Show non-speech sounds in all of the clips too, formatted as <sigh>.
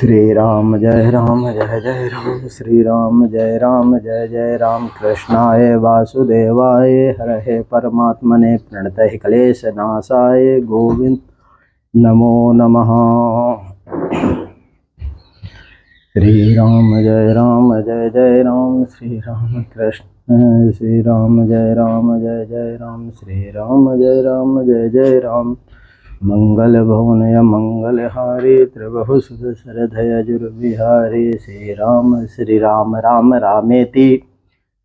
શ્રી રામ જય રામ, જય જય રામ શ્રી રામ જય રામ, જય જય રામ. કૃષ્ણાય વાસુદેવાય હરે પરમાત્મને પ્રણતઃ ક્લેશ નાશાય. ગોવિંદ નમો નમઃ. શ્રી રામ જય રામ, જય જય રામ. શ્રી રામ કૃષ્ણ શ્રી રામ જય રામ, જય જય રામ. શ્રી રામ જય રામ, જય જય રામ. મંગલભવનય મંગલહારે ત્રિબહુસુદ સરધયજુર્વિહારે શ્રી રામ શ્રી રામ રામ રામેતિ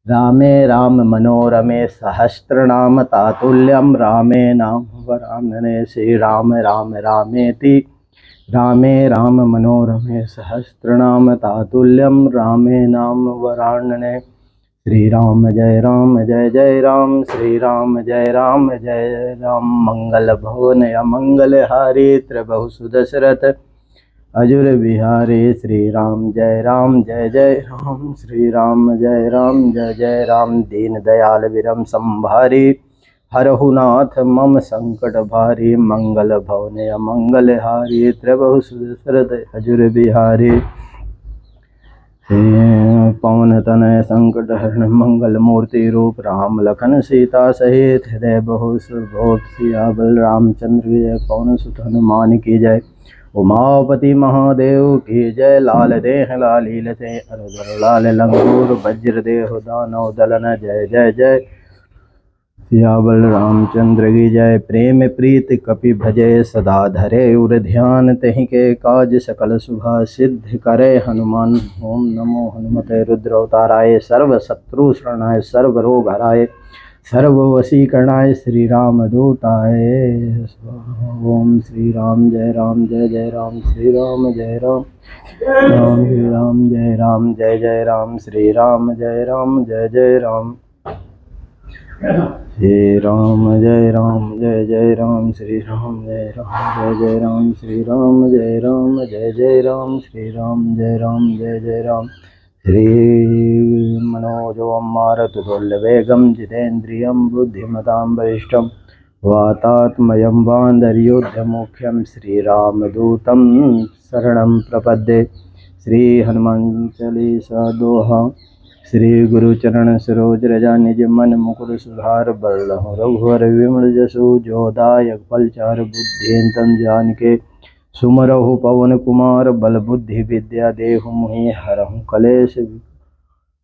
રામે રામ મનોરમે સહસ્રનામ તાતુલ્યમ રામે નામ વરાનને શ્રી રામ રામ રામેતિ રામે રામ મનોરમે સહસ્રનામ તાતુલ્યમ રામે નામ વરાણને શ્રી રામ જય રામ, જય જય રામ શ્રી રામ જય રામ જય રામ. મંગલ ભવન અમંગલ હારે ત્રભુ સુદશરથ. અજુર બિહારે શ્રી રામ જય રામ, જય જય રામ. શ્રી રામ જય રામ, જય જય રામ. દીન દયાલ વિરમ સંભારે. હરહુનાથ મમ સંકટ ભારે. મંગલ ભવને અમંગલ હારે ત્રભુ સુદશરથ. અજુર બિહારે संकट हरण मंगल मूर्ति रूप राम लखन सीता सहित हृदय बहु सुरभोग सियाबल रामचंद्र की जय पवन सुत हनुमान की जय उमापति महादेव की जय लाल देह लालील से अरुदर लाल लंगूर वज्र देह दानव दलन जय जय जय सियाबल रामचंद्र की जय प्रेम प्रीत कपि भजय सदा धरे उर ध्यान तहि के काज सकल शुभा सिद्ध करे हनुमान ओम नमो हनुमते रुद्र अवताराय सर्व शत्रु शरणाय सर्व रोग हराय सर्व वशीकरणाय श्री राम दूताय स्वाहा। ओम श्री राम जय राम जय जय राम श्री राम जय राम राम श्री राम जय राम जय जय राम श्री राम जय राम जय जय राम શ્રી રામ જય રામ જય જય રામ શ્રી રામ જય રામ જય જય રામ શ્રી રામ જય રામ જય જય રામ શ્રી રામ જય રામ જય જય રામ શ્રી મનોજોમ મારતુલ્યવેગમ જીતેન્દ્રિયમ બુદ્ધિમતામ વરિષ્ઠમ વાતાત્મયમ વાંદર્યોધ્યમુખ્યમ શ્રીરામદૂતમ શરણમ પ્રપદ્યે શ્રી હનુમાન દોહા श्री गुरु चरण सरोज रजा निज मन मुकुर सुधार बरलहु रघुवर विमल जसु जोदायक फलचार बुद्धियंतम जान के सुमरहु पवन कुमार बल बुद्धि विद्या देहु मुहि हरहु कलेश।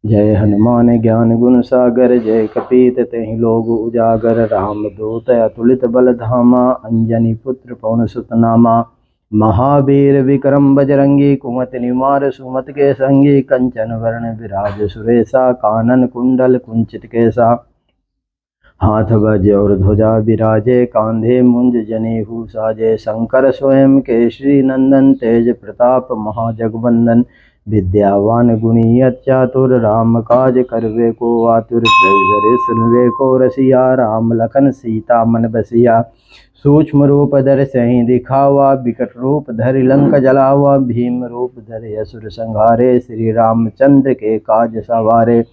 जय हनुमान ज्ञान गुण सागर, जय कपीत तेहि लोग उजागर। राम दूत अतुलित बल धामा, अंजनी पुत्र पवन सुत नामा। महावीर विक्रम बजरंगी कुमति निवार सुमत के संगी कंचन वर्ण विराज सुरेशा कानन कुंडल कुंचित केसा हाथ बज और ध्वजा विराजे कांधे मुंज जनेहू साजे शंकर स्वयं केशरी नंदन तेज प्रताप महाजगवंदन विद्यावान गुणीयत चातुर राम काज करवे को आतुर प्रभु सुनवे को रसिया। राम लखन सीता मन बसिया। सूक्ष्म रूप धर सही दिखावा, विकट रूप धरि लंक जलावा। भीम रूप धर असुर संहारे, श्री रामचंद्र के काज सवारे।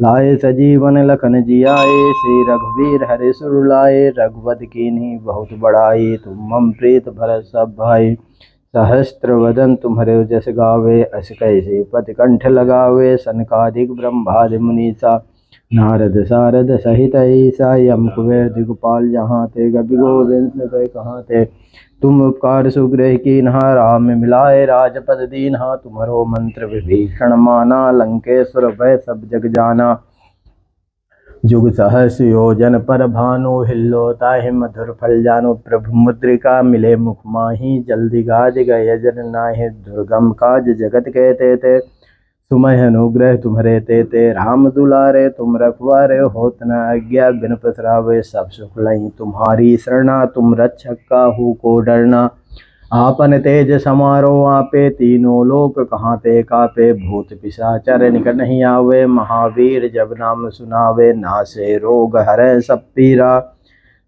लाए सजीवन लखन जियाए, श्री रघुवीर हरे सुर लाए। रघुवत कीन्ही बहुत बड़ाई, तुम मम प्रीत भरत सब भाई। सहस्त्र वदन तुम्हारे जस गावे अस कैसे पति कंठ लगावे सनकादिक ब्रह्मादि मुनीसा नारद सारद सहित ईसा यम कुबेर दिगपाल जहाँ ते गभि गोविंद कहाँ ते तुम उपकार सुग्रह की नहा राम मिलाए राजपद दीन्हा, तुम्हारो मंत्र विभीषण माना, लंकेश्वर भय सब जग जाना। जुग सहस योजन पर भानु हिल्लोता है मधुर फल जानो प्रभु मुद्रिका मिले मुख माही जल्दी गाज गय जन नाहि दुर्गम काज जगत कहते थे सुमय अनुग्रह तुम्हारे ते ते राम दुलारे तुम रखवारे होत न आज्ञा बिन पसरावे सब सुख लई तुम्हारी शरणा, तुम रक्षक काहू को डरना। आपन तेज समारो आपे तीनों लोक कहाँ ते कापे भूत पिशाचर निकट नहीं आवे महावीर जब नाम सुनावे नासे रोग हरे सब पीरा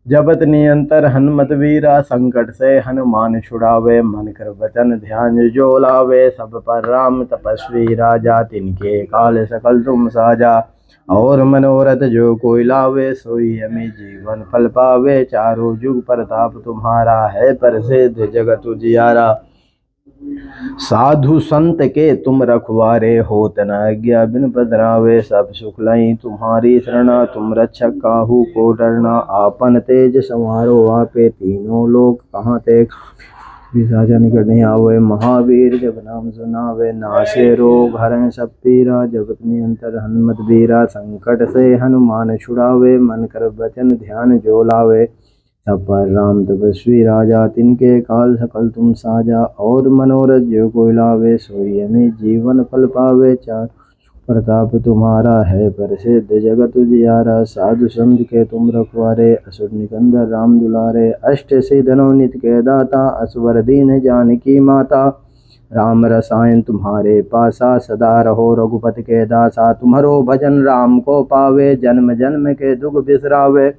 जबत नियंतर हनुमत वीरा संकट से हनुमान छुड़ावे मन कर वचन ध्यान जो लावे सब पर राम तपस्वी राजा तिनके काल सकल तुम साजा और मनोरथ जो कोई लावे, सोई हमें जीवन फल पावे। चारों जुग प्रताप तुम्हारा है प्रसिद्ध, जगत उजियारा। साधु संत के तुम रखवारे हो न, आज्ञा बिन पधरावे। सब सुख लई तुम्हारी शरणा, तुम रक्षक काहू को डरना। आपन तेज संवारो, आपे तीनों लोग कहाँ ते विसाजा निकट नहीं आवे महावीर जब नाम सुनावे नासे रोग हरण सब पीरा जगत नियंत्र हनुमत बीरा संकट से हनुमान छुड़ावे मन कर वचन ध्यान जो लावे सब पर राम तपस्वी राजा तिनके काल सकल तुम साजा और मनोरथ जो कोई लावे सोई हमें जीवन फल पावे चार प्रताप तुम्हारा है प्रसिद्ध जगत जियारा साधु संत के तुम रखवारे, असुर निकंदर राम दुलारे। अष्ट सिद्धनो नित के दाता, असवर दीन जानकी माता। राम रसायन तुम्हारे पासा, सदा रहो रघुपत के दासा। तुम्हारो भजन राम को पावे, जन्म जन्म के दुख बिसरावे।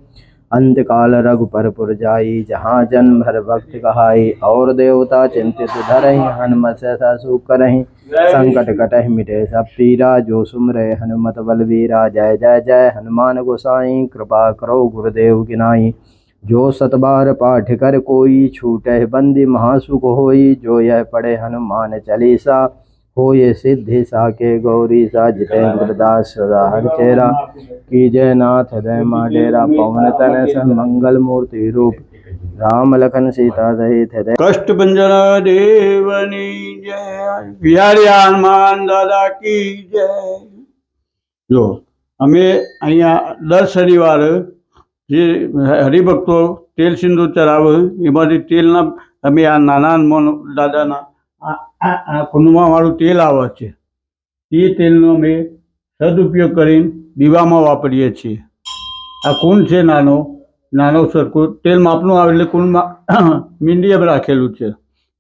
अंत काल रघुपर पुर जाई, जहाँ जन्म भर भक्त कहाई। और देवता चिंतित धरहि हनुमत सहसा सुख करहि संकट कटह मिटे सब पीरा, जो सुमरे हनुमत बलवीरा। जय जय जय, हनुमान गोसाई, कृपा करो गुरुदेव की नाई जो सतबार पाठ कर कोई छूटे, बंदी महासुख होई। जो यह पढ़े हनुमान चालीसा हो ये सिद्धि सा के गौरी सा जितेंद्र दास सदा हर चेरा की जय नाथ हृदय मा डेरा पवन तन सन मंगल मूर्ति रूप राम लखन सीता सहित हृदय કષ્ટ ભંજન દેવની જય બિહારી હનુમાન દાદા કી જય જો અમે અહીંયા દર શનિવારે જે હરિભક્તો તેલ સિંદૂર ચડાવે એમાંથી તેલના અમે આ નાના હનુમાન દાદાના કુંડમાંવાળું તેલ આવે છે. એ તેલનો અમે સદુપયોગ કરીને દીવામાં વાપરીએ છીએ. આ કુંડ છે નાનો નાનો સરખું તેલ માપનું આવે એટલે કુંડમાં <coughs> મીંડિયમ રાખેલું છે.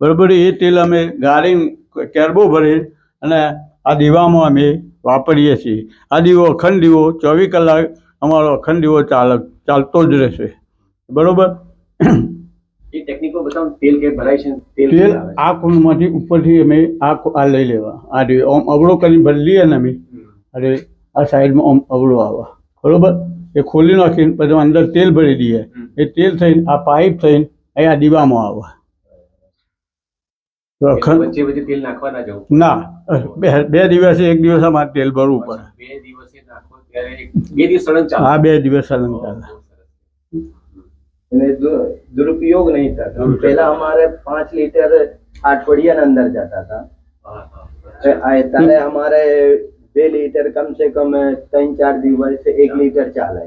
બરાબર, એ તેલ અમે ગાળીને કેરબો ભરી અને આ દીવામાં અમે વાપરીએ છીએ. આ દીવો અખંડ દીવો ચોવીસ કલાક અમારો અખંડ દીવો ચાલ ચાલતો જ રહેશે. બરોબર? તેલ કે ભરાય છે તેલ? આ કુંડમાંથી ઉપરથી અમે આ આ લઈ લેવા. આ દીવો આમ અવળો કરીને ભરી લઈએ ને અમે અરે આ સાઈડમાં આમ અવળો આવે. બરોબર? એ ખોલી નાખીને પછી અંદર તેલ ભરી દઈએ. એ તેલ થઈને આ પાઇપ થઈને અહીંયા દીવામાં આવે. તો અખંડ વચ્ચે વચ્ચે તેલ નાખવા ના બે બે દિવસે એક દિવસ અમારે તેલ ભરવું પડે બે દિવસે હા બે દિવસ સળંગ ચાલે दुरुपयोग नहीं था पहला हमारे पाँच लीटर आठवड़िया अंदर जाता था હા, હા. आए ताले हमारे બે લીટર કમ સે કમ ત્રણ ચાર દિવસ એક લીટર ચાલે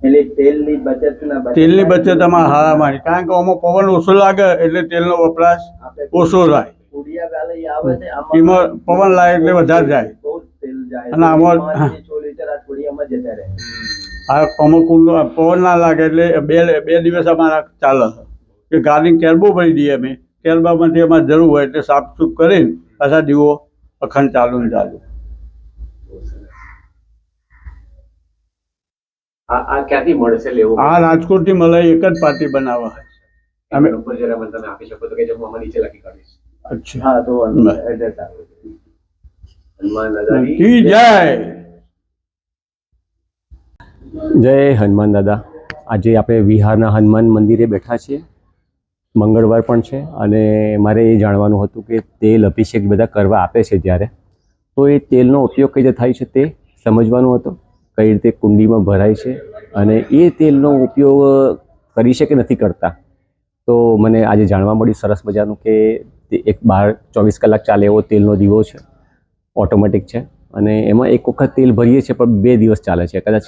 એટલે તેલની બચત ના બચત તેલની બચત અમારે હારા મારી કારણ કે આમાં પવન ઓછો લાગે એટલે તેલનો વપરાશ આપણે ઓછો થાય કુડિયા ગાલે આવે છે એમાં પવન લાગે એટલે વધારે જાય બહુ તેલ જાય અને આમાં- પાંચથી છ લીટર અઠવાડિયામાં જતા રહે આ અમુક કુંડો પવન ના લાગે એટલે બે બે દિવસ અમારા ચાલે કે ગાડી કેરબો ભરી દઈએ અમે. કેરબામાંથી અમારે જરૂર હોય એટલે સાફ સૂફ કરીને પાછા દીવો અખંડ ચાલુ ને ચાલુ. આ આ ક્યાંથી મળશે લેવું? આ રાજકોટથી મળે એક જ પાર્ટી બનાવવા અમે- નંબર જરા મને તમે આપી શકો તો કે જે હું નીચે લખી કાઢીશ. અચ્છા. હા તો એડ્રેસ આવે હનુમાન દાદાની જય? જય હનુમાન દાદા. આજે આપણે વિહારના હનુમાન મંદિરે બેઠા છીએ. મંગળવાર પણ છે અને મારે એ જાણવાનું હતું કે તેલ અભિષેક બધા કરવા આપે છે જ્યારે તો એ તેલનો ઉપયોગ કઈ રીતે થાય છે તે સમજવાનું હતું. કઈ રીતે કુંડીમાં ભરાય છે અને એ તેલનો ઉપયોગ કરી છે કે નથી કરતા. તો મને આજે જાણવા મળ્યું સરસ મજાનું કે એક બાર ચોવીસ કલાક ચાલે એવો તેલનો દીવો છે. ઓટોમેટિક છે અને એમાં એક વખત તેલ ભરીએ છીએ પણ બે દિવસ ચાલે છે. કદાચ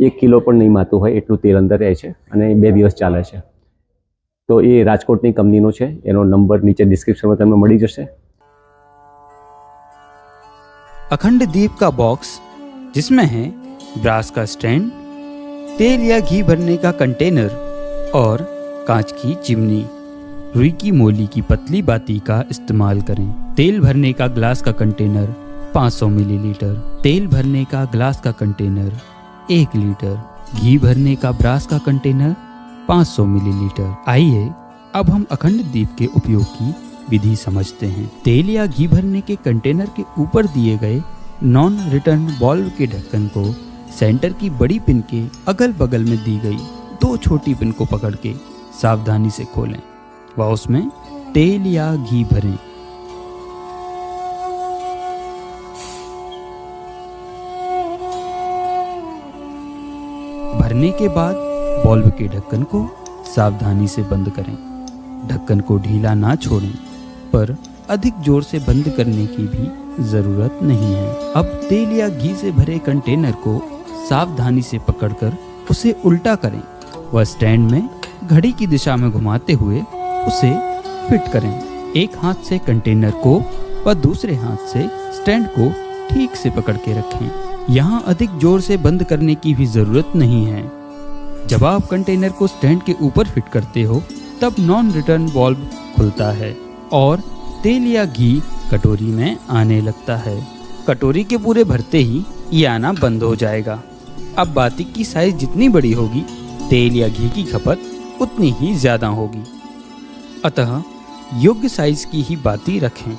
એક કિલો પણ નહીં માતું હોય એટલું તેલ અંદર રહે છે અને બે દિવસ ચાલે છે તો એ રાજકોટની કંપનીનો છે એનો નંબર નીચે ડિસ્ક્રિપ્શનમાં તમને મળી જશે अखंड दीप का बॉक्स जिसमें है ब्रास का स्टैंड तेल या घी भरने का कंटेनर और कांच की चिमनी रुई की मोली की पतली बाती का इस्तेमाल करें तेल भरने का ग्लास का कंटेनर 500 मिलीलीटर तेल भरने का ग्लास का कंटेनर एक लीटर घी भरने का ब्रास का कंटेनर 500 मिलीलीटर। आइए, अब हम अखंड दीप के उपयोग की विधि समझते हैं। तेल या घी भरने के कंटेनर के ऊपर दिए गए नॉन रिटर्न बॉल्व के ढक्कन को सेंटर की बड़ी पिन के अगल बगल में दी गई दो छोटी पिन को पकड़ के सावधानी से खोलें। व उसमें तेल या घी भरें। भरने के बाद बल्ब के ढक्कन को सावधानी से बंद करें। ढक्कन को ढीला ना छोड़ें, पर अधिक ज़ोर से बंद करने की भी ज़रूरत नहीं है। अब तेल या घी से भरे कंटेनर को सावधानी से पकड़कर उसे उल्टा करें व स्टैंड में घड़ी की दिशा में घुमाते हुए उसे फिट करें। एक हाथ से कंटेनर को व दूसरे हाथ से स्टैंड को ठीक से पकड़ के रखें। यहाँ अधिक ज़ोर से बंद करने की भी ज़रूरत नहीं है। जब आप कंटेनर को स्टैंड के ऊपर फिट करते हो, तब नॉन रिटर्न वाल्व खुलता है और तेल या घी कटोरी में आने लगता है। कटोरी के पूरे भरते ही ये आना बंद हो जाएगा। अब बाती की साइज़ जितनी बड़ी होगी, तेल या घी की खपत उतनी ही ज़्यादा होगी। अतः योग्य साइज़ की ही बाती रखें।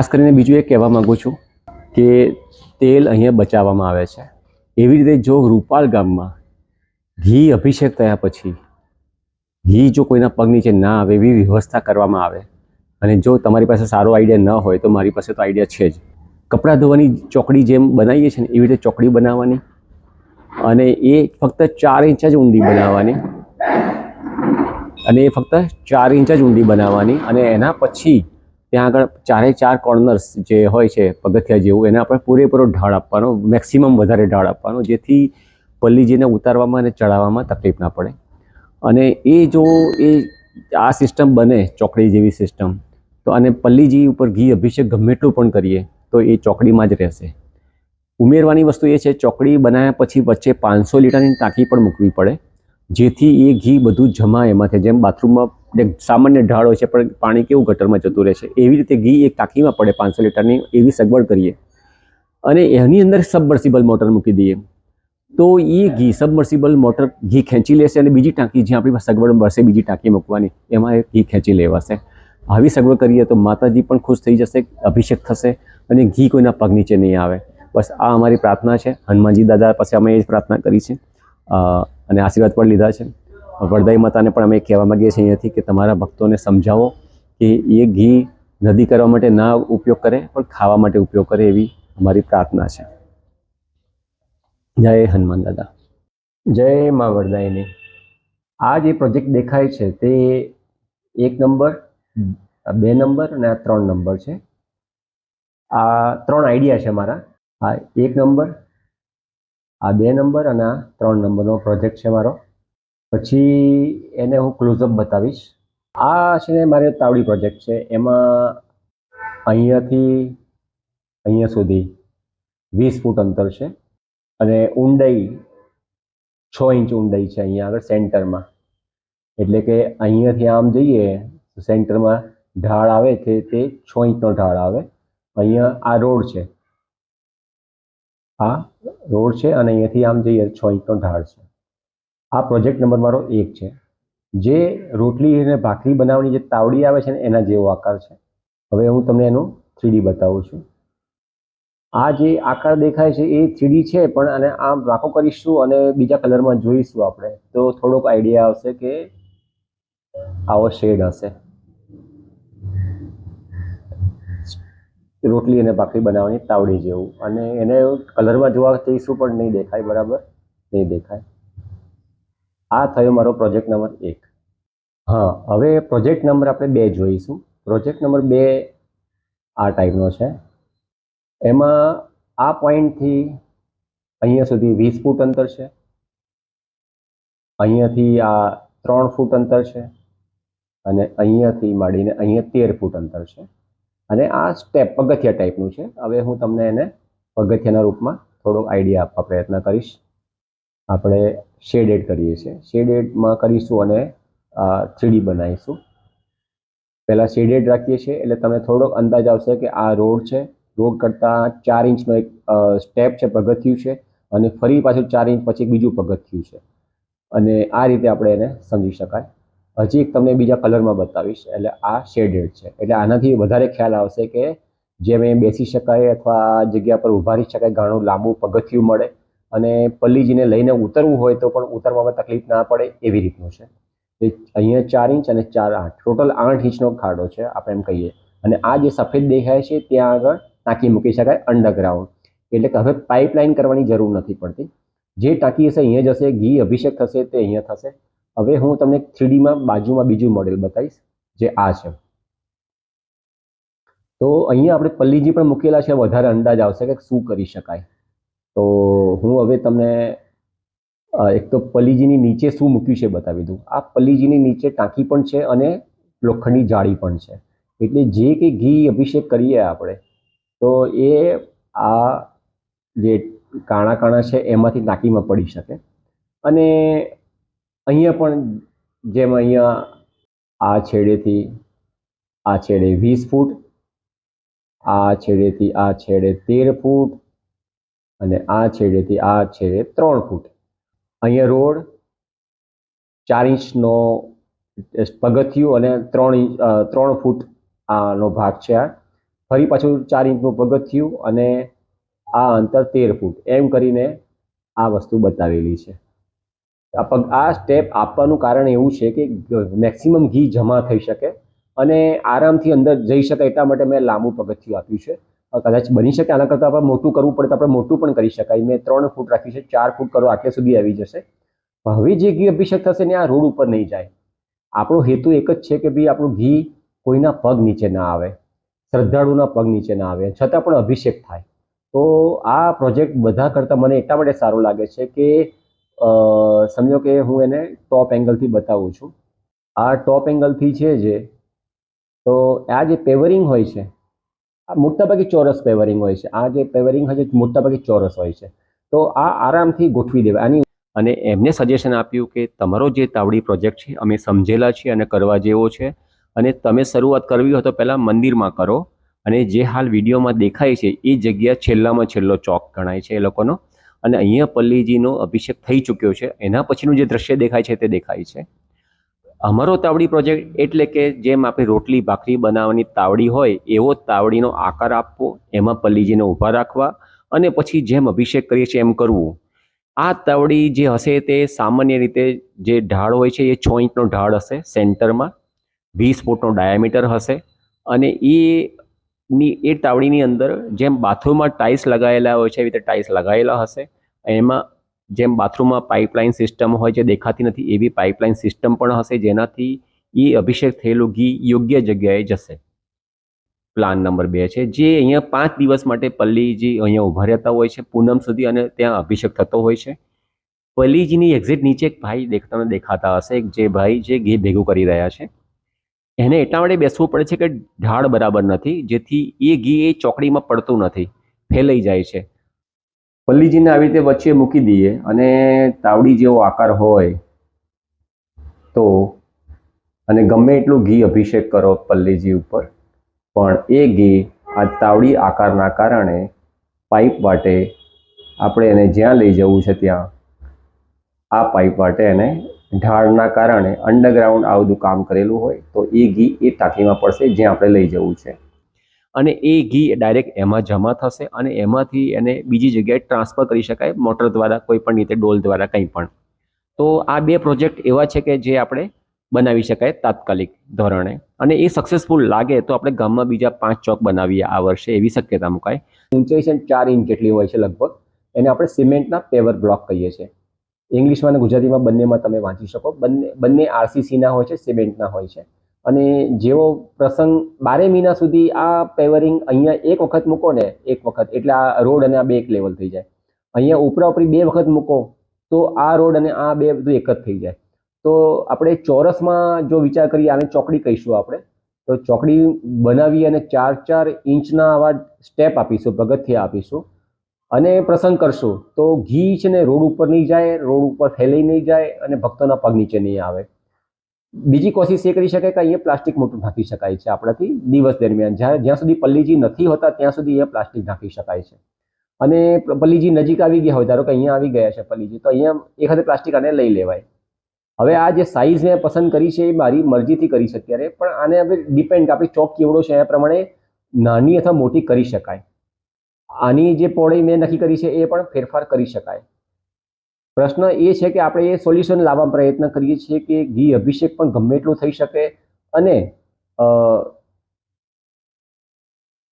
ખાસ કરીને બીજું એ કહેવા માગું છું કે તેલ અહીંયા બચાવવામાં આવે છે. એવી રીતે જો રૂપાલ ગામમાં ઘી અભિષેક થયા પછી ઘી જો કોઈના પગ નીચે ના આવે એવી વ્યવસ્થા કરવામાં આવે અને જો તમારી પાસે સારો આઈડિયા ન હોય તો મારી પાસે તો આઈડિયા છે જ. કપડાં ધોવાની ચોકડી જેમ બનાવીએ છીએ ને એવી રીતે ચોકડી બનાવવાની અને એ ફક્ત ચાર ઇંચ જ ઊંડી બનાવવાની અને એ ફક્ત ચાર ઇંચ જ ઊંડી બનાવવાની અને એના પછી ત્યાં આગળ ચારે ચાર કોર્નર્સ જે હોય છે, પગથિયા જેવું, એને આપણે પૂરેપૂરો ઢાળ આપવાનો મેક્સિમમ વધારે ઢાળ આપવાનો, જેથી પલ્લીજીને ઉતારવામાં અને ચડાવવામાં તકલીફ ના પડે. અને એ જો એ આ સિસ્ટમ બને, ચોકડી જેવી સિસ્ટમ તો અને પલ્લીજી ઉપર ઘી અભિષેક ગમે એટલું પણ કરીએ, તો એ ચોકડીમાં જ રહેશે. ઉમેરવાની વસ્તુ એ છે, ચોકડી બનાવ્યા પછી વચ્ચે પાંચસો લીટરની ટાંકી પણ મૂકવી પડે, જેથી એ ઘી બધું જમાય એમાંથી. જેમ બાથરૂમમાં એક સામાન્ય ઢાળ છે, પણ પાણી કેવું ગટરમાં જતું રહે છે? એવી રીતે ઘી એક ટાંકીમાં પડે, પાંચસો લીટરની એવી સગવડ કરીએ. અને એની અંદર સબમર્સિબલ મોટર મૂકી દઈએ. તો એ ઘી, સબમર્સિબલ મોટર ઘી ખેંચી લેશે અને બીજી ટાંકી જ્યાં આપણી પાસે સગવડ મળશે, બીજી ટાંકી મૂકવાની, એમાં ઘી ખેંચી લેવાશે. આવી સગવડ કરીએ તો માતાજી પણ ખુશ થઈ જશે, અભિષેક થશે અને ઘી કોઈના પગ નીચે નહીં આવે. બસ આ અમારી પ્રાર્થના છે. હનુમાનજી દાદા પાસે અમે એ જ પ્રાર્થના કરી છે. અને આશીર્વાદ પણ લીધા છે. વરદાઈ માતાને પણ અમે કહેવા માંગીએ છીએ અહીંયાથી કે તમારા ભક્તોને સમજાવો કે એ ઘી નદી કરવા માટે ના ઉપયોગ કરે, પણ ખાવા માટે ઉપયોગ કરે એવી અમારી પ્રાર્થના છે. જય હનુમાન દાદા. જય મા વરદાયની. આ જે પ્રોજેક્ટ દેખાય છે તે એક નંબર બે નંબર અને આ ત્રણ નંબર છે. આ ત્રણ આઈડિયા છે મારા. આ એક નંબર, આ બે નંબર અને આ ત્રણ નંબરનો પ્રોજેક્ટ છે મારો. પછી એને હું ક્લોઝઅપ બતાવીશ. આ છે ને મારે તાવડી પ્રોજેક્ટ છે. એમાં અહીંયાથી અહીંયા સુધી વીસ ફૂટ અંતર છે અને ઊંડાઈ છ ઇંચ ઊંડાઈ છે અહીંયા આગળ સેન્ટરમાં. એટલે કે અહીંયાથી આમ જઈએ સેન્ટરમાં ઢાળ આવે છે તે છ ઇંચનો ઢાળ આવે. અહીંયા આ રોડ છે. આ રોડ છે અને અહીંયાથી આમ જઈએ છ ઇંચનો ઢાળ છે. આ પ્રોજેક્ટ નંબર મારો એક છે. જે રોટલી અને ભાખરી બનાવવાની જે તાવડી આવે છે ને, એના જેવો આકાર છે. હવે હું તમને એનું થ્રીડી બતાવું છું. આ જે આકાર દેખાય છે એ થ્રીડી છે, પણ અને આમ રાખો કરીશું અને બીજા કલરમાં જોઈશું આપણે. તો થોડોક આઈડિયા આવશે કે આવો શેડ હશે. રોટલી અને ભાખરી બનાવવાની તાવડી જેવું. અને એને કલરમાં જોવા જઈશું પણ નહીં દેખાય, બરાબર? નહીં દેખાય. આ થયો મારો પ્રોજેક્ટ નંબર એક. હા, હવે પ્રોજેક્ટ નંબર આપણે બે જોઈશું. પ્રોજેક્ટ નંબર બે આ ટાઈપનો છે. એમાં આ પોઈન્ટથી અહીંયા સુધી વીસ ફૂટ અંતર છે. અહીંયાથી આ ત્રણ ફૂટ અંતર છે. અને અહીંયાથી માંડીને અહીંયા તેર ફૂટ અંતર છે. અને આ સ્ટેપ પગથિયા ટાઈપનું છે. હવે હું તમને એને પગથિયાના રૂપમાં થોડો આઈડિયા આપવા પ્રયત્ન કરીશ. આપણે શેડેડ કરીએ છીએ. શેડેડમાં કરીશું અને થ્રીડી બનાવીશું. પહેલાં શેડેડ રાખીએ છીએ, એટલે તમને થોડોક અંદાજ આવશે કે આ રોડ છે. રોડ કરતાં ચાર ઇંચનો એક સ્ટેપ છે, પગથિયું છે. અને ફરી પાછું ચાર ઇંચ પછી બીજું પગથિયું છે. અને આ રીતે આપણે એને સમજી શકાય. હજી એક તમને બીજા કલરમાં બતાવીશ, એટલે આ શેડેડ છે. એટલે આનાથી વધારે ખ્યાલ આવશે કે, જેમ એ બેસી શકાય અથવા જગ્યા પર ઊભા રહી શકાય, ઘણું લાંબુ પગથિયું મળે. અને પલ્લીજીને લઈને ઉતરવું હોય તો પણ ઉતરવામાં તકલીફ ના પડે એવી રીતનું છે. અહીંયા ચાર ઇંચ અને ચાર આઠ, ટોટલ આઠ ઇંચનો ખાડો છે, આપણે એમ કહીએ. અને આ જે સફેદ દેખાય છે, ત્યાં આગળ ટાંકી મૂકી શકાય અંડરગ્રાઉન્ડ એટલે કે હવે પાઇપલાઇન કરવાની જરૂર નથી પડતી. જે ટાંકી હશે, અહીંયા જશે ઘી અભિષેક થશે, તે અહીંયા થશે. હવે હું તમને થ્રીડીમાં બાજુમાં બીજું મોડેલ બતાવીશ, જે આ છે. તો અહીંયા આપણે પલ્લીજી પણ મૂકેલા છે, વધારે અંદાજ આવશે કે શું કરી શકાય. તો હું હવે તમને એક તો પલ્લીજીની નીચે શું મૂક્યું છે બતાવી દઉં. આ પલ્લીજીની નીચે ટાંકી પણ છે અને લોખંડની જાળી પણ છે. એટલે જે કંઈ ઘી અભિષેક કરીએ આપણે, તો એ આ જે કાણા કાણા છે એમાંથી ટાંકીમાં પડી શકે. અને અહીંયા પણ જેમ અહીંયા આ છેડેથી આ છેડે વીસ ફૂટ, આ છેડેથી આ છેડે તેર ફૂટ અને આ છેડેથી આ છેડે ત્રણ ફૂટ. અહીંયા રોડ ચાર ઇંચનો પગથિયું અને ત્રણ ઇંચ ત્રણ ફૂટ આનો ભાગ છે આ. ફરી પાછું ચાર ઇંચનું પગથિયું અને આ અંતર તેર ફૂટ. એમ કરીને આ વસ્તુ બતાવેલી છે. આ સ્ટેપ આપવાનું કારણ એવું છે કે મેક્સિમમ ઘી જમા થઈ શકે અને આરામથી અંદર જઈ શકે એટલા માટે મેં લાંબુ પગથિયું આપ્યું છે. કદાચ બની શકે, આના કરતાં આપણે મોટું કરવું પડે તો આપણે મોટું પણ કરી શકાય. મેં ત્રણ ફૂટ રાખ્યું છે, ચાર ફૂટ કરો, આટલે સુધી આવી જશે. હવે જે ઘી અભિષેક થશે ને આ રોડ ઉપર નહીં જાય. આપણો હેતુ એક જ છે કે ભાઈ આપણું ઘી કોઈના પગ નીચે ના આવે, શ્રદ્ધાળુના પગ નીચે ના આવે, છતાં પણ અભિષેક થાય. તો આ પ્રોજેક્ટ બધા કરતાં મને એટલા માટે સારો લાગે છે કે સમજો કે હું એને ટોપ એંગલથી બતાવું છું. આ ટોપ એંગલથી છે જે, તો આ જે પેવરિંગ હોય છે મોટાભાગે ચોરસ પેવરિંગ હોય છે. આ જે પેવરિંગ હોય છે મોટાભાગે ચોરસ હોય છે. તો આ આરામથી ગોઠવી દેવાય. આની અને એમને સજેશન આપ્યું કે તમારો જે તાવડી પ્રોજેક્ટ છે, અમે સમજેલા છીએ અને કરવા જેવો છે. અને તમે શરૂઆત કરવી હોય તો પહેલાં મંદિરમાં કરો. અને જે હાલ વિડીયોમાં દેખાય છે, એ જગ્યા છેલ્લામાં છેલ્લો ચોક ગણાય છે એ લોકોનો. અને અહીંયા પલ્લીજીનો અભિષેક થઈ ચૂક્યો છે. એના પછીનું જે દ્રશ્ય દેખાય છે, તે દેખાય છે. અમારો તાવડી પ્રોજેક્ટ એટલે કે જેમ આપણે રોટલી, ભાખરી બનાવવાની તાવડી હોય, એવો તાવડીનો આકાર આપવો, એમાં પલ્લીજીને ઊભા રાખવા અને પછી જેમ અભિષેક કરીએ છીએ એમ કરવું. આ તાવડી જે હશે તે સામાન્ય રીતે જે ઢાળ હોય છે એ છ ઇંચનો ઢાળ હશે સેન્ટરમાં, વીસ ફૂટનો ડાયામીટર હશે અને એ ની, એ તાવડીની અંદર જેમ બાથરૂમમાં ટાઇલ્સ લગાવેલા હોય છે, એવી રીતે ટાઇલ્સ લગાવેલા હશે, એમાં જેમ બાથરૂમમાં પાઇપલાઇન સિસ્ટમ હોય છે, દેખાતી નથી એવી પાઇપલાઇન સિસ્ટમ પણ હશે જેનાથી એ અભિષેક થયેલું ઘી યોગ્ય જગ્યાએ જશે. પ્લાન નંબર બે છે, જે અહીંયા પાંચ દિવસ માટે પલ્લીજી અહીંયા ઊભા રહેતા હોય છે, પૂનમ સુધી અને ત્યાં અભિષેક થતો હોય છે. પલ્લીજીની એક્ઝિટ નીચે એક ભાઈ દેખ, તમને દેખાતા હશે જે ભાઈ જે ઘી ભેગું કરી રહ્યા છે. એને એટલા માટે બેસવું પડે છે કે ઢાળ બરાબર નથી, જેથી એ ઘી એ ચોકડીમાં પડતું નથી, ફેલાઈ જાય છે. પલ્લીજીને આવી રીતે વચ્ચે મૂકી દઈએ અને તાવડી જેવો આકાર હોય તો, અને ગમે એટલું ઘી અભિષેક કરો પલ્લીજી ઉપર, પણ એ ઘી આ તાવડી આકારના કારણે પાઇપ વાટે આપણે એને જ્યાં લઈ જવું છે ત્યાં, આ પાઇપ વાટે એને ઢાળના કારણે અંડરગ્રાઉન્ડ આ બધું કામ કરેલું હોય તો એ ઘી એ ટાંકીમાં પડશે જ્યાં આપણે લઈ જવું છે. અને એ ઘી ડાયરેક્ટ એમાં જમા થશે અને એમાંથી એને બીજી જગ્યાએ ટ્રાન્સફર કરી શકાય, મોટર દ્વારા, કોઈ પણ રીતે, ડોલ દ્વારા, કંઈ પણ. તો આ બે પ્રોજેક્ટ એવા છે કે જે આપણે બનાવી શકાય તાત્કાલિક ધોરણે. અને એ સક્સેસફુલ લાગે તો આપણે ગામમાં બીજા પાંચ ચોક બનાવીએ આ વર્ષે એવી શક્યતા મુકાય. ઊંચાઈ ચાર ઇંચ જેટલી હોય છે લગભગ. એને આપણે સિમેન્ટના પેવર બ્લોક કહીએ છીએ. ઇંગ્લિશમાં અને ગુજરાતીમાં બંનેમાં તમે વાંચી શકો. બંને બંને આરસીસીના હોય છે, સિમેન્ટના હોય છે. અને જેવો પ્રસંગ બારે મહિના સુધી આ પેવરિંગ અહીંયા એક વખત મૂકો ને, એક વખત, એટલે આ રોડ અને આ બે એક લેવલ થઈ જાય. અહીંયા ઉપરા ઉપરી બે વખત મૂકો, તો આ રોડ અને આ બે બધું એક જ થઈ જાય. તો આપણે ચોરસમાં જો વિચાર કરીએ, આને ચોકડી કહીશું આપણે, તો ચોકડી બનાવી અને ચાર ચાર ઇંચના આવા સ્ટેપ આપીશું, પગથિયા આપીશું. અને પ્રસંગ કરશું, તો ઘી છે ને રોડ ઉપર નહીં જાય, રોડ ઉપર ફેલાઈ નહીં જાય અને ભક્તોના પગ નીચે નહીં આવે. બીજી કોશિશ એ કરી શકાય કે અહીંયા પ્લાસ્ટિક મોટું ઢાંકી શકાય છે આપણાથી દિવસ દરમિયાન. જ્યાં જ્યાં સુધી પલ્લીજી નથી હોતા, ત્યાં સુધી અહીંયા પ્લાસ્ટિક ઢાંકી શકાય છે. અને પલ્લીજી નજીક આવી ગયા હોય, ધારો કે અહીંયા આવી ગયા છે પલ્લીજી, તો અહીંયા એક હાથે પ્લાસ્ટિક આને લઈ લેવાય. હવે આ જે સાઇઝ મેં પસંદ કરી છે એ મારી મરજીથી કરી છે અત્યારે પણ આને હવે ડિપેન્ડ કે આપણી ચોક કેવડો છે એ પ્રમાણે નાની અથવા મોટી કરી શકાય. આની જે પહોળાઈ મેં નક્કી કરી છે એ પણ ફેરફાર કરી શકાય. પ્રશ્ન એ છે કે આપણે એ સોલ્યુશન લાવવા પ્રયત્ન કરીએ છીએ કે ઘી અભિષેક પણ ગમે એટલું થઈ શકે અને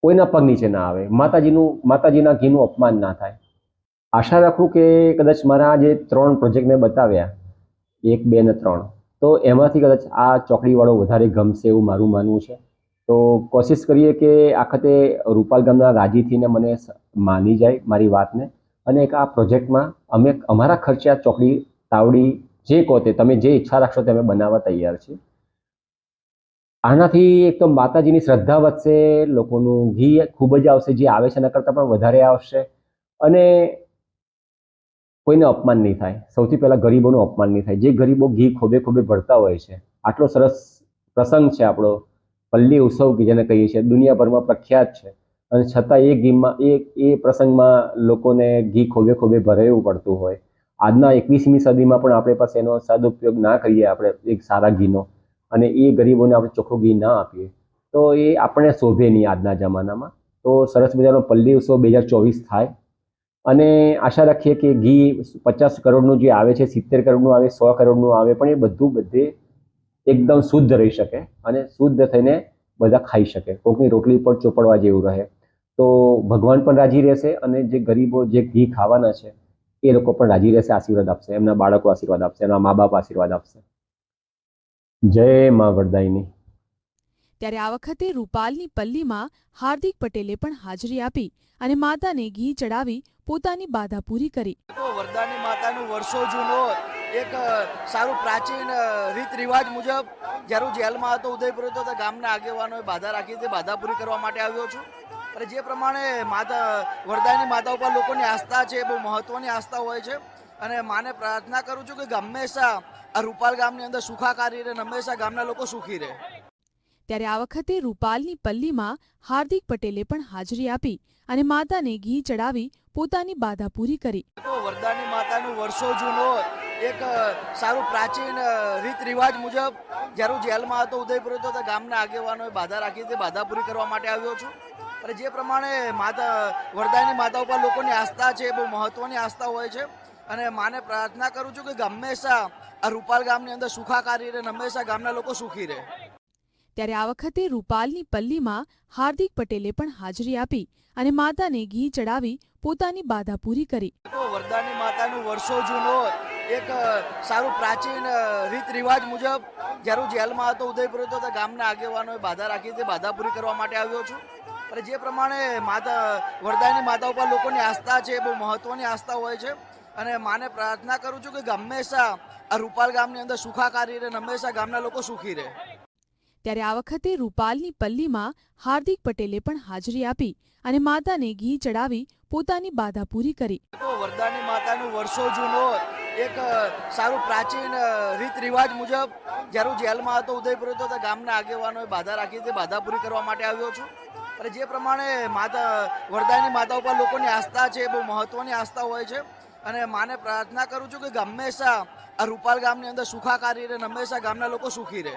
કોઈના પગ નીચે ના આવે, માતાજીનું, માતાજીના ઘીનું અપમાન ના થાય. આશા રાખું કે કદાચ મારા જે ત્રણ પ્રોજેક્ટ મેં બતાવ્યા, એક, બે ને ત્રણ, તો એમાંથી કદાચ આ ચોકડીવાળો વધારે ગમશે એવું મારું માનવું છે. તો કોશિશ કરીએ કે આખતે રૂપાલ ગામના રાજીથીને મને માની જાય મારી વાતને. અને એક આ પ્રોજેક્ટમાં અમે અમારા ખર્ચે આ ચોકડી, તાવડી જે કહો તે, તમે જે ઈચ્છા રાખશો તે અમે બનાવવા તૈયાર છીએ. આનાથી એક તો માતાજીની શ્રદ્ધા વધશે, લોકોનું ઘી ખૂબ જ આવશે, જે આવે છે એના કરતાં પણ વધારે આવશે. અને કોઈને અપમાન નહીં થાય. સૌથી પહેલાં ગરીબોનું અપમાન નહીં થાય. જે ગરીબો ઘી ખોબે ખોબે ભરતા હોય છે. આટલો સરસ પ્રસંગ છે આપણો. પલ્લી ઉત્સવ કે જેને કહીએ છીએ. દુનિયાભરમાં પ્રખ્યાત છે. અને છતાં એ ઘીમાં એ એ પ્રસંગમાં લોકોને ઘી ખોબે ખોબે ભરાયું પડતું હોય. આજના એકવીસમી સદીમાં પણ આપણે પાસે એનો સદુપયોગ ના કરીએ આપણે એક સારા ઘીનો. અને એ ગરીબોને આપણે ચોખ્ખું ઘી ના આપીએ. તો એ આપણે શોભે નહીં આજના જમાનામાં. તો સરસ મજાનો પલ્લી ઉત્સવ બે હજાર ચોવીસ થાય. અને આશા રાખીએ કે ઘી પચાસ કરોડનું જે આવે છે, સિત્તેર કરોડનું આવે, સો કરોડનું આવે, પણ એ બધું બધે એકદમ શુદ્ધ રહી શકે. અને શુદ્ધ થઈને બધા ખાઈ શકે. કોકની રોટલી પર ચોપડવા જેવું રહે. તો ભગવાન પણ રાજી રહેશે અને જે ગરીબો જે ઘી ખાવાના છે એ લોકો પણ રાજી રહેશે આશીર્વાદ આપશે. એમના બાળકો આશીર્વાદ આપશે એમના મા બાપ આશીર્વાદ આપશે. જય મા વરદાયની. ત્યારે આ વખતે રૂપાલની પલ્લીમાં હાર્દિક પટેલે પણ હાજરી આપી અને માતાને ઘી ચડાવી પોતાની બાધા પૂરી કરી. તો વરદાની માતાનું વર્ષો જૂનો એક સારું પ્રાચીન રીત રિવાજ મુજબ જ્યારે જેલમાં હતો ઉદયપુર હતો ગામના આગેવાનોએ બાધા રાખી હતી. બાધા પૂરી કરવા માટે આવ્યો છું. અને જે પ્રમાણે માતા વરદાની માતા ઉપર લોકોની આસ્થા છે બહુ મહત્વની આસ્થા હોય છે. અને માને પ્રાર્થના કરું છું કે હંમેશા આ રૂપાલ ગામની અંદર સુખાકારી રહે હંમેશા ગામના લોકો સુખી રહે. ત્યારે આ વખતે રૂપાલની પલ્લીમાં હાર્દિક પટેલે પણ હાજરી આપી અને માતાને ઘી ચડાવી પોતાની બાધા પૂરી કરી. વરદાની માતાનું વર્ષો જૂનો એક સારું પ્રાચીન રીત રિવાજ મુજબ જ્યારે જેલમાં હતો ઉદયપુર હતો તો ગામના આગેવાનોએ બાધા રાખી હતી બાધા પૂરી કરવા માટે આવ્યો છું. અને જે પ્રમાણે માતા વરદાની માતા ઉપર લોકોની આસ્થા છે બહુ મહત્વની આસ્થા હોય છે. અને માને પ્રાર્થના કરું છું કે હંમેશા આ રૂપાલ ગામની અંદર સુખાકારી રહે હંમેશા ગામના લોકો સુખી રહે. ત્યારે આ વખતે રૂપાલની પલ્લીમાં હાર્દિક પટેલે પણ હાજરી આપી અને માતાને ઘી ચડાવી પોતાની બાધા પૂરી કરી. વરદાની માતાનું વર્ષો જૂનો એક સારું પ્રાચીન રીત રિવાજ મુજબ જ્યારે જેલમાં હતો ઉદયપુર હતો ગામના આગેવાનોએ બાધા રાખી હતી. બાધા પૂરી કરવા માટે આવ્યો છું. અને જે પ્રમાણે માતા વરદાની માતા ઉપર લોકોની આસ્થા છે બહુ મહત્વની આસ્થા હોય છે. અને માને પ્રાર્થના કરું છું કે હંમેશા આ રૂપાલ ગામની અંદર સુખાકારી રહે હંમેશા ગામના લોકો સુખી રહે. ત્યારે આ વખતે રૂપાલની પલ્લીમાં હાર્દિક પટેલે પણ હાજરી આપી અને માતાને ઘી ચડાવી પોતાની બાધા પૂરી કરી. વરદાની માતાનું વર્ષો જૂનો એક સારું પ્રાચીન રીત રિવાજ મુજબ જ્યારે જેલમાં હતો ઉદયપુર હતો તો ગામના આગેવાનોએ બાધા રાખી તે બાધા પૂરી કરવા માટે આવ્યો છું. અને જે પ્રમાણે માતા, વરદાયની માતા ઉપર લોકોની આસ્થા છે બહુ મહત્વની આસ્થા હોય છે. અને માને પ્રાર્થના કરું છું કે હંમેશા આ રૂપાલ ગામની અંદર સુખાકારી રહે હંમેશા ગામના લોકો સુખી રહે.